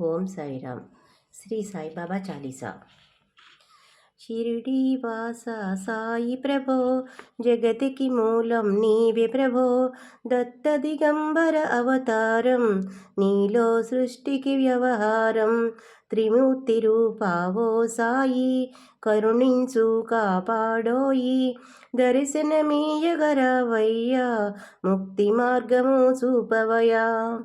ఓం సాయిరామ్. శ్రీ సాయిబాబా చాలీసా. షిరిడి వాస సాయి ప్రభో జగతికి మూలం నీవే ప్రభో. దత్త దిగంబర అవతారం నీలో సృష్టికి వ్యవహారం. త్రిమూర్తి రూపావో సాయి కరుణించు కాపాడోయి. దర్శనమీయగరవయ్యా ముక్తి మార్గము చూపవయా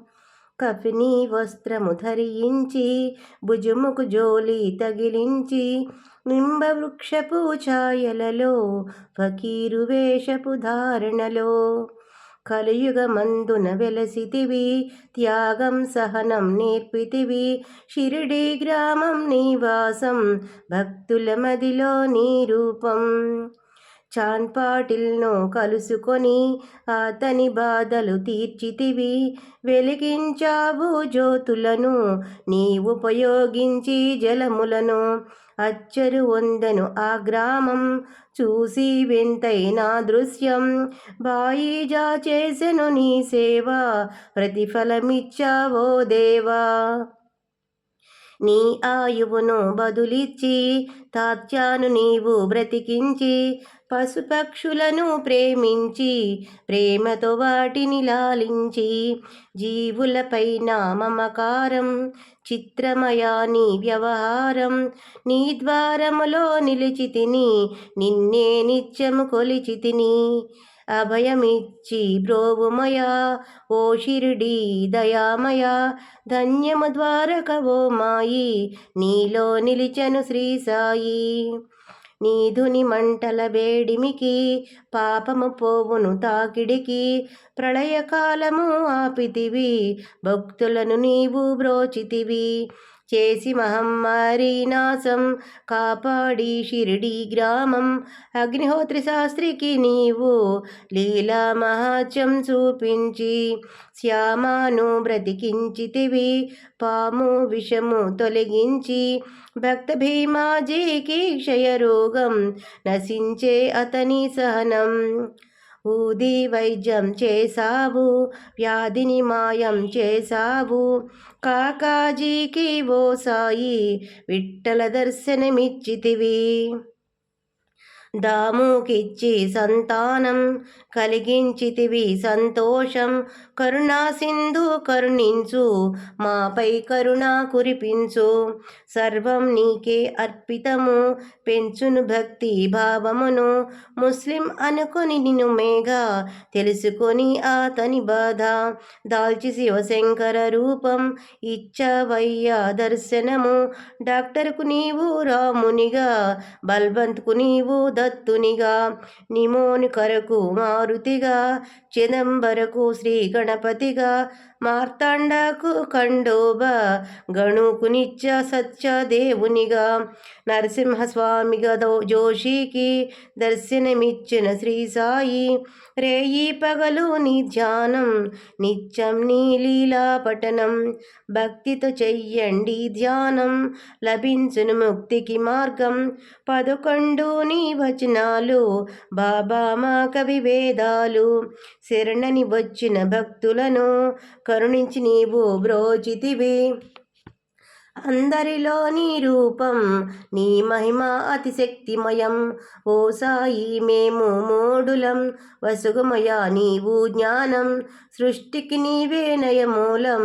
కఫిని వస్త్రము ధరించి భుజముకు జోలి తగిలించి నింబవృక్షపు ఛాయలలో ఫకీరు వేషపు ధారణలో. కలియుగమందున వెలసితివి త్యాగం సహనం నేర్పితివి షిరిడి గ్రామం నివాసం భక్తుల మదిలో నీ రూపం. చాన్పాటిల్ను కలుసుకొని అతని బాధలు తీర్చితివి. వెలిగించావు జ్యోతులను నీ ఉపయోగించి జలములను. అచ్చరు వందను ఆ గ్రామం చూసి వింతైన దృశ్యం. బాయిజా చేసెను నీ సేవ ప్రతిఫలమిచ్చావో దేవా? నీ ఆయువును బదులిచ్చి తాత్యాను నీవు బ్రతికించి పశుపక్షులను ప్రేమించి ప్రేమతో వాటిని లాలించి జీవులపైన మమకారం చిత్రమయా నీ వ్యవహారం నీ ద్వారములో నిలిచి తిని నిన్నే నిత్యము కొలిచి తిని అభయమిచ్చి బ్రోవుమయా ఓ షిరిడి దయామయ ధన్యము ద్వారక ఓ మాయి నీలో నిలిచెను శ్రీ సాయి. నీధుని మంటల వేడిమికి పాపము పోవును తాకిడికి ప్రళయకాలము ఆపితివి భక్తులను నీవు బ్రోచితివి. చేసి మహమ్మారి నాశం. కాపాడి షిరిడి గ్రామం. అగ్నిహోత్రి శాస్త్రికి నీవు లీలా మహాత్యం చూపించి శ్యామాను బ్రతికించితివి పాము విషము తొలగించి. భక్త భీమాజీకి క్షయరోగం నశించే అతని సహనం. ఊది వైద్యం చేసావు వ్యాధిని మాయం చేసావు కాకాజీకి ఓ సాయి విట్టల దర్శనమిచ్చితివి. దాముకిచ్చి సంతానం కలిగించితివి సంతోషం. కరుణా సింధు కరుణించు మాపై కరుణ కురిపించు. సర్వం నీకే అర్పితము పెంచును భక్తి భావమును. ముస్లిం అనుకొని నిన్ను మేఘ తెలుసుకొని అతని బాధ. దాల్చి శివశంకర రూపం ఇచ్చవయ్య దర్శనము. డాక్టర్కు నీవు రామునిగా బల్వంత్కు నీవు దత్తునిగా నిమోని కరకు మారుతిగా చిదంబరకు శ్రీ గణపతిగా మార్తాండకు ఖండోబ గణుకు నిత్య సత్య దేవునిగా నరసింహస్వామిగా జోషికి దర్శనమిచ్చిన శ్రీ సాయి రేయి పగలు నీ ధ్యానం నిత్యం నీ లీలా పఠనం భక్తితో చెయ్యండి ధ్యానం లభించును ముక్తికి మార్గం పదకొండు నీ వచనాలు బాబా మా కవి వేదాలు. శరణని వచ్చిన భక్తులను కరుణించి నీవు బ్రోచితివి. అందరిలో నీ రూపం నీ మహిమ అతిశక్తిమయం. ఓ సాయి మేము మూడులం వసుగుమయ నీవు జ్ఞానం. సృష్టికి నీవే నయమూలం.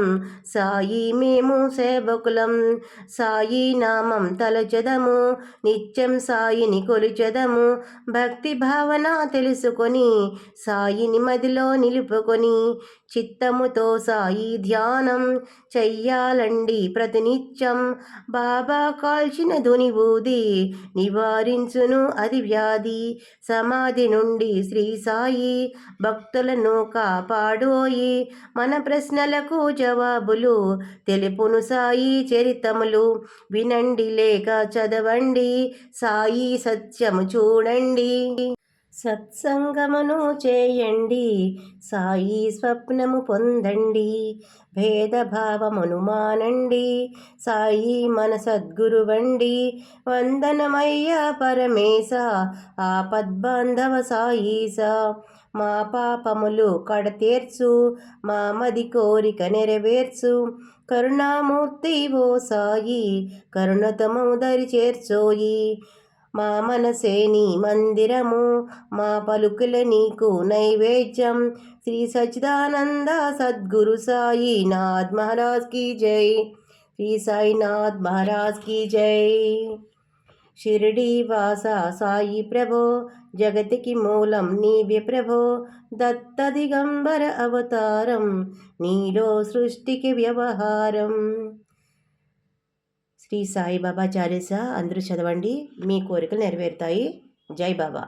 సాయి మేము సేవకులం. సాయి నామం తలచదము. నిత్యం సాయిని కొలిచెదము. భక్తి భావన తెలుసుకొని సాయిని మదిలో నిలుపుకొని చిత్తముతో సాయి ధ్యానం చెయ్యాలండి ప్రతినిత్యం. బాబా కాల్చిన ధుని ఊది నివారించును అది వ్యాధి. సమాధి నుండి శ్రీ సాయి భక్తులను కాపాడోయి మన ప్రశ్నలకు జవాబులు తెలుపును సాయి చరితములు. వినండి లేక చదవండి సాయి సత్యము చూడండి. సత్సంగమును చేయండి సాయి స్వప్నము పొందండి భేదభావమును మానండి సాయి మన సద్గురువండి వందనమయ్య పరమేశ ఆపద్బాంధవ సాయీస మా పాపములు కడతీర్చు మా మది కోరిక నెరవేర్చు కరుణామూర్తి ఓ సాయి కరుణతమము దరి చేర్చోయి మా మనసే నీ మందిరము మా పలుకుల నీకు నైవేద్యం. శ్రీ సచిదానంద సద్గురు సాయినాథ్ మహారాజ్ కీ జై. శ్రీ సాయినాథ్ మహారాజ్ కీ జై. షిరిడి వాస సాయి ప్రభో జగతికి మూలం నీవే ప్రభో దత్త దిగంబర అవతారం నీలో సృష్టికి వ్యవహారం. శ్రీ సాయిబాబా చాలీసా అందరూ చదవండి. మీ కోరికలు నెరవేరుతాయి. జై బాబా.